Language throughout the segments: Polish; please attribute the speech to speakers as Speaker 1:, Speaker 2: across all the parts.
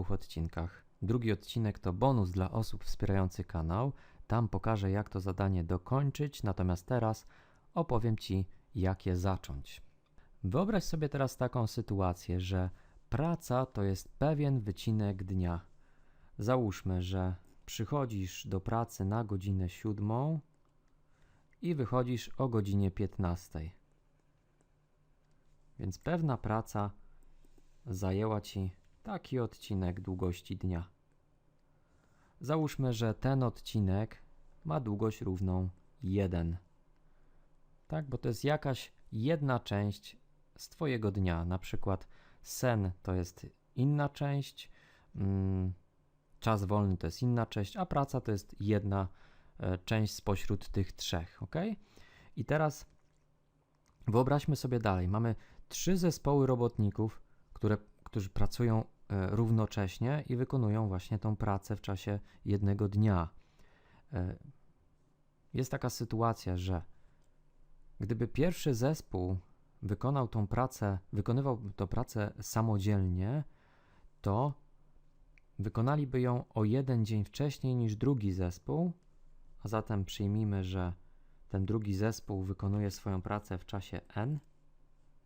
Speaker 1: dwóch odcinkach. Drugi odcinek to bonus dla osób wspierających kanał. Tam pokażę, jak to zadanie dokończyć, natomiast teraz opowiem Ci, jak je zacząć. Wyobraź sobie teraz taką sytuację, że praca to jest pewien wycinek dnia. Załóżmy, że przychodzisz do pracy na godzinę siódmą i wychodzisz o godzinie 15. Więc pewna praca zajęła Ci taki odcinek długości dnia. Załóżmy, że ten odcinek ma długość równą 1. Tak, bo to jest jakaś jedna część z Twojego dnia. Na przykład sen to jest inna część, mm, czas wolny to jest inna część, a praca to jest jedna e, część spośród tych trzech. ok? I teraz wyobraźmy sobie dalej. Mamy trzy zespoły robotników, które, którzy pracują równocześnie i wykonują właśnie tą pracę w czasie jednego dnia. E, jest taka sytuacja, że gdyby pierwszy zespół wykonał tą pracę, wykonywał tę pracę samodzielnie, to wykonaliby ją o jeden dzień wcześniej niż drugi zespół, a zatem przyjmijmy, że ten drugi zespół wykonuje swoją pracę w czasie n,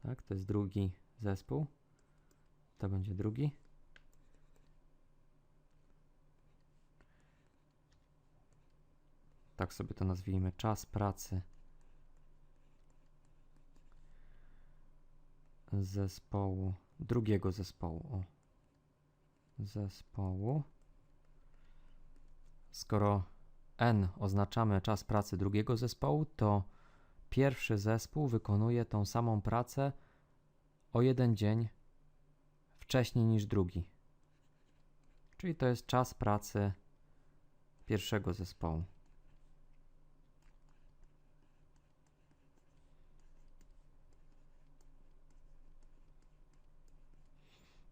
Speaker 1: tak, to jest drugi zespół, to będzie drugi. Tak sobie to nazwijmy, czas pracy zespołu, drugiego zespołu. O. Zespołu. Skoro n oznaczamy czas pracy drugiego zespołu, to pierwszy zespół wykonuje tą samą pracę o jeden dzień wcześniej niż drugi. Czyli to jest czas pracy pierwszego zespołu.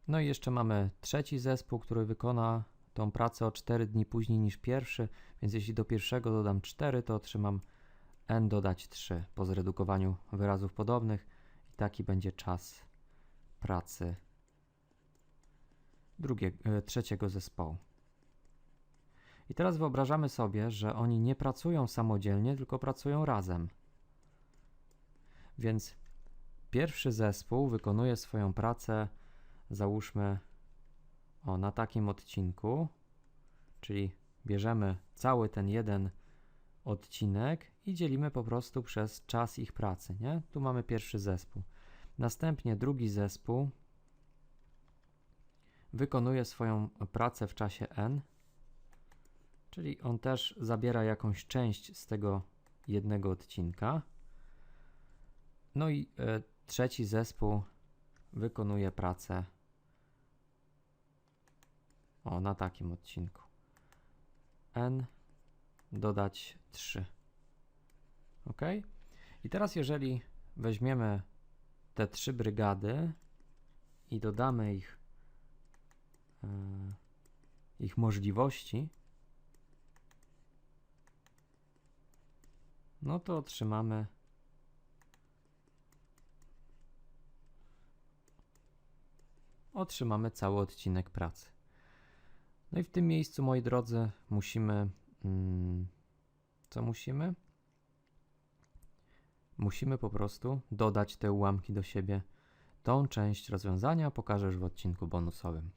Speaker 1: No i jeszcze mamy trzeci zespół, który wykona tą pracę o 4 dni później niż pierwszy, więc jeśli do pierwszego dodam 4, to otrzymam n dodać 3 po zredukowaniu wyrazów podobnych i taki będzie czas pracy drugiego, e, trzeciego zespołu. I teraz wyobrażamy sobie, że oni nie pracują samodzielnie, tylko pracują razem. Więc pierwszy zespół wykonuje swoją pracę załóżmy o na takim odcinku, czyli bierzemy cały ten jeden odcinek i dzielimy po prostu przez czas ich pracy, nie? Tu mamy pierwszy zespół. Następnie drugi zespół wykonuje swoją pracę w czasie n, czyli on też zabiera jakąś część z tego jednego odcinka. No i e, trzeci zespół wykonuje pracę o, na takim odcinku. N dodać 3. Ok? I teraz, jeżeli weźmiemy te trzy brygady i dodamy ich, yy, ich możliwości, no to otrzymamy otrzymamy cały odcinek pracy. No i w tym miejscu, moi drodzy, musimy. Mm, co musimy? Musimy po prostu dodać te ułamki do siebie. Tą część rozwiązania pokażesz w odcinku bonusowym.